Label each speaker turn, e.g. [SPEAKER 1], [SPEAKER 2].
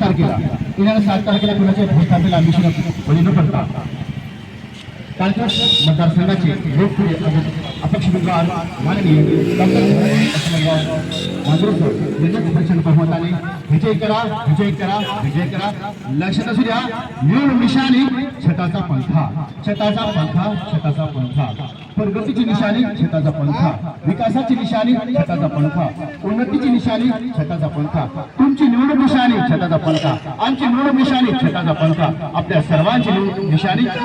[SPEAKER 1] तारखेला. येणाऱ्या सात तारखेला कुणाच्या भूस्थापनेला मिश्र बळी न पडता. कालच्या मतदारसंघाचे लोकप्रिय अपक्ष उमेदवार माननीय डॉक्टर प्रचंड बहुमताने विजय करा विजय करा विजय करा. लक्षात असू द्या मिळून निशाणी छताचा पंखा छताचा पंखा छताचा पंखा. प्रगतीची निशाणी छताचा पंखा. विकासाची निशाणी छताचा पंखा. उन्नतीची निशाणी छताचा पंखा. तुमची निवडणूक निशाणी छताचा पंखा. आमची निवडणूक निशाणी छताचा पंखा. आपल्या सर्वांची निशाणी